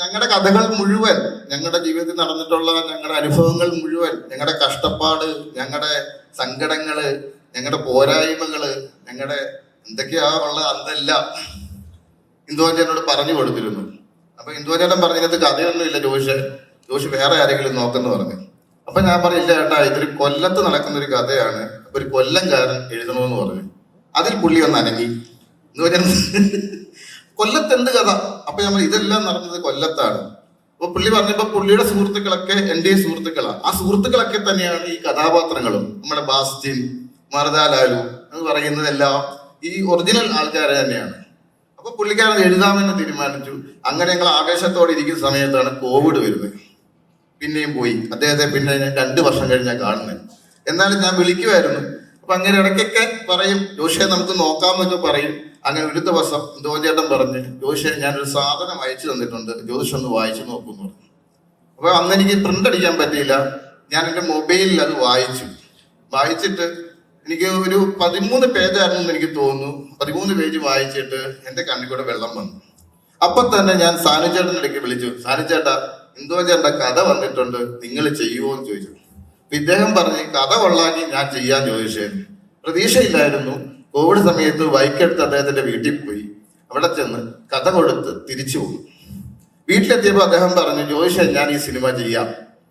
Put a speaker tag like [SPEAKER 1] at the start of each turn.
[SPEAKER 1] ഞങ്ങളുടെ കഥകൾ മുഴുവൻ ഞങ്ങളുടെ ജീവിതത്തിൽ നടന്നിട്ടുള്ള ഞങ്ങളുടെ അനുഭവങ്ങൾ മുഴുവൻ ഞങ്ങളുടെ കഷ്ടപ്പാട് ഞങ്ങളുടെ സങ്കടങ്ങൾ ഞങ്ങളുടെ പോരായ്മകൾ ഞങ്ങളുടെ എന്തൊക്കെയാ ഉള്ള അതെല്ലാം ഇന്ദുവാചനോട് പറഞ്ഞു കൊടുത്തിരുന്നു. അപ്പൊ ഇന്ദുവഞ്ചനം പറഞ്ഞതിനകത്ത് കഥയൊന്നുമില്ല ജോഷ്. ജോഷ് വേറെ ആരെങ്കിലും നോക്കെന്ന് പറഞ്ഞു. അപ്പൊ ഞാൻ പറഞ്ഞില്ല ഏട്ടാ ഇതൊരു കൊല്ലത്ത് നടക്കുന്ന ഒരു കഥയാണ്. അപ്പൊ ഒരു കൊല്ലംകാരൻ എഴുതണമെന്ന് പറഞ്ഞു. അതിൽ പുള്ളി ഒന്ന് അനങ്ങി. ഇന്ദുവഞ്ചൻ കൊല്ലത്ത് എന്ത് കഥ? അപ്പൊ നമ്മൾ ഇതെല്ലാം നടന്നത് കൊല്ലത്താണ്. അപ്പൊ പുള്ളി പറഞ്ഞപ്പോ പുള്ളിയുടെ സുഹൃത്തുക്കളൊക്കെ എന്റെ സുഹൃത്തുക്കളാണ് ആ സുഹൃത്തുക്കളൊക്കെ തന്നെയാണ് ഈ കഥാപാത്രങ്ങളും. നമ്മുടെ ബാസ്റ്റിൻ മറുതാലാലു എന്ന് പറയുന്നതെല്ലാം ഈ ഒറിജിനൽ ആൾക്കാരെ തന്നെയാണ്. അപ്പൊ പുള്ളിക്കാരൻ എഴുതാമെന്ന് തീരുമാനിച്ചു. അങ്ങനെ ഞങ്ങൾ ആവേശത്തോടെ ഇരിക്കുന്ന സമയത്താണ് കോവിഡ് വരുന്നത്. പിന്നെയും പോയി. അദ്ദേഹത്തെ പിന്നെ ഞാൻ രണ്ടു വർഷം കഴിഞ്ഞാൽ കാണുന്നത്. എന്നാലും ഞാൻ വിളിക്കുമായിരുന്നു അപ്പൊ അങ്ങനെ ഇടയ്ക്കൊക്കെ പറയും ജോഷിയെ നമുക്ക് നോക്കാമെന്നൊക്കെ പറയും. അങ്ങനെ ഒരു ദിവസം ജോജേട്ടൻ പറഞ്ഞ് ജോഷിയെ ഞാനൊരു സാധനം അയച്ചു തന്നിട്ടുണ്ട് ജ്യോതിഷം ഒന്ന് വായിച്ചു നോക്കുന്നു പറഞ്ഞു. അപ്പൊ അന്ന് എനിക്ക് പ്രിന്റ് അടിക്കാൻ പറ്റിയില്ല. ഞാൻ എന്റെ മൊബൈലിൽ അത് വായിച്ചു. വായിച്ചിട്ട് എനിക്ക് ഒരു പതിമൂന്ന് പേജായിരുന്നു എന്ന് എനിക്ക് തോന്നുന്നു. പതിമൂന്ന് പേജ് വായിച്ചിട്ട് എന്റെ കണ്ണിൽ കൂടെ വെള്ളം വന്നു. അപ്പൊ തന്നെ ഞാൻ സാനുചേട്ടന്റെ ഇടയ്ക്ക് വിളിച്ചു സാനുചേട്ടാ എന്തോ ചേട്ടാ കഥ വന്നിട്ടുണ്ട് നിങ്ങൾ ചെയ്യുമോ എന്ന് ചോദിച്ചു. ഇദ്ദേഹം പറഞ്ഞ് കഥ കൊള്ളാക്കി ഞാൻ ചെയ്യാൻ ചോദിച്ചേ. പ്രതീക്ഷയില്ലായിരുന്നു. കോവിഡ് സമയത്ത് വൈക്കെടുത്ത് അദ്ദേഹത്തിന്റെ വീട്ടിൽ പോയി. അവിടെ ചെന്ന് കഥ കൊടുത്ത് തിരിച്ചു പോകും വീട്ടിലെത്തിയപ്പോൾ അദ്ദേഹം പറഞ്ഞു ജോയിഷൻ ഞാൻ ഈ സിനിമ ചെയ്യാം.